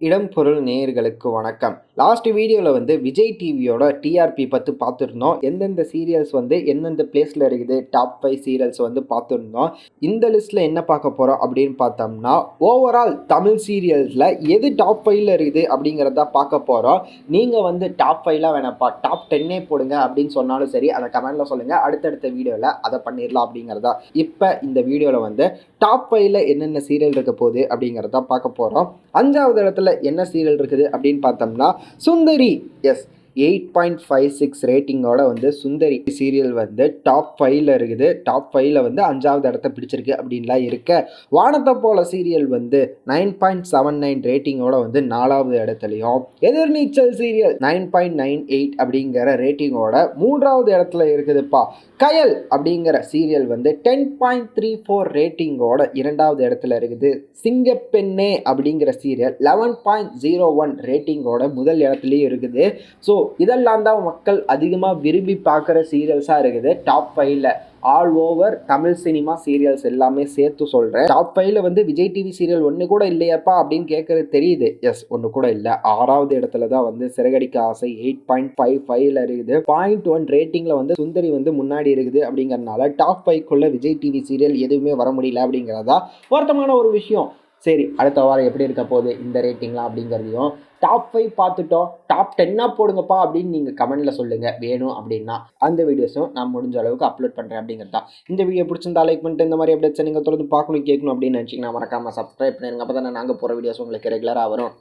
இடம் பொருள் நேயர்களுக்கு வணக்கம். லாஸ்ட் வீடியோவில் வந்து விஜய் டிவியோட டிஆர்பி பற்றி பார்த்துருந்தோம். எந்தெந்த சீரியல்ஸ் வந்து எந்தெந்த பிளேஸில் இருக்குது டாப் ஃபைவ் சீரியல்ஸ் வந்து பார்த்துருந்தோம். இந்த லிஸ்ட்டில் என்ன பார்க்க போகிறோம் அப்படின்னு பார்த்தோம்னா ஓவரால் தமிழ் சீரியல்ஸில் எது டாப் ஃபைவ்ல இருக்குது அப்படிங்கிறத பார்க்க போகிறோம் நீங்கள் வந்து டாப் ஃபைவ்லாம் வேணாப்பா டாப் டென்னே போடுங்க அப்படின்னு சொன்னாலும் சரி அதை கமெண்ட்டில் சொல்லுங்கள் அடுத்தடுத்த வீடியோவில் அதை பண்ணிடலாம் அப்படிங்கிறதா. இப்போ இந்த வீடியோவில் வந்து டாப் ஃபைவ்ல என்னென்ன சீரியல் இருக்க போகுது அப்படிங்கிறத பார்க்க போகிறோம் அஞ்சாவது இடத்துல என்ன சீரியல் இருக்குது அப்படின்னு பார்த்தோம்னா Sundari. Yes eight point five six ரேட்டிங்கோட வந்து சுந்தரி சீரியல் வந்து டாப் ஃபைவ்ல இருக்குது. டாப் ஃபைவ்ல வந்து அஞ்சாவது இடத்த பிடிச்சிருக்கு அப்படின்லாம் இருக்க. வானத்தை போல சீரியல் வந்து நைன் பாயிண்ட் செவன் நைன் ரேட்டிங்கோட வந்து நாலாவது இடத்துலையும். Ethirneechal serial nine point nine eight அப்படிங்கிற ரேட்டிங்கோட மூன்றாவது இடத்துல இருக்குதுப்பா. கயல் அப்படிங்கிற சீரியல் வந்து டென் பாயிண்ட் த்ரீ ஃபோர் ரேட்டிங்கோட இரண்டாவது இடத்துல இருக்குது. சிங்கப்பெண்ணே அப்படிங்கிற serial eleven point zero one ரேட்டிங்கோட முதல் இடத்துலையும் இருக்குது. ஸோ இதெல்லாம் தான் மக்கள் அதிகமாக விரும்பி பார்க்குற சீரியல்ஸாக இருக்குது. டாப் ஃபைவ்ல all over Tamil cinema serials எல்லாமே சேர்த்து சொல்கிறேன் டாப் ஃபைவ்ல வந்து விஜய் டிவி சீரியல் ஒன்று கூட இல்லையாப்பா அப்படின்னு கேட்குறது தெரியுது. எஸ் ஒன்று கூட இல்லை. ஆறாவது இடத்துல தான் வந்து சிறகடிக்க ஆசை எயிட் பாயிண்ட் ஃபைவ் ஃபைவ்ல இருக்குது. பாயிண்ட் ஒன் ரேட்டிங்கில் வந்து சுந்தரி வந்து முன்னாடி இருக்குது அப்படிங்கிறனால டாப் ஃபைவ்க்குள்ள விஜய் டிவி சீரியல் எதுவுமே வர முடியல அப்படிங்கிறதா வருத்தமான ஒரு விஷயம். சரி அடுத்த வாரம் எப்படி இருக்க போகுது இந்த ரேட்டிங்லாம் அப்படிங்கிறதையும் டாப் ஃபைவ் பார்த்துட்டோம். டாப் டென்னாக போடுங்கப்பா அப்படின்னு நீங்கள் கமெண்ட்டில் சொல்லுங்கள் வேணும் அப்படின்னா அந்த வீடியோஸும் நான் முடிஞ்ச அளவுக்கு அப்லோட் பண்ணுறேன் அப்படிங்கிறதா இந்த வீடியோ பிடிச்சிருந்தா லைக் பண்ணிட்டு இந்த மாதிரி அப்டேட்ஸ் நீங்கள் தொடர்ந்து பார்க்கணும் கேட்கணும் அப்படின்னு நினச்சிங்கன்னா மறக்காமல் சப்ஸ்கிரைப் பண்ணிருங்க. அப்போ தான் நாங்கள் போகிற வீடியோஸ் உங்களுக்கு ரெகுலராக வரும்.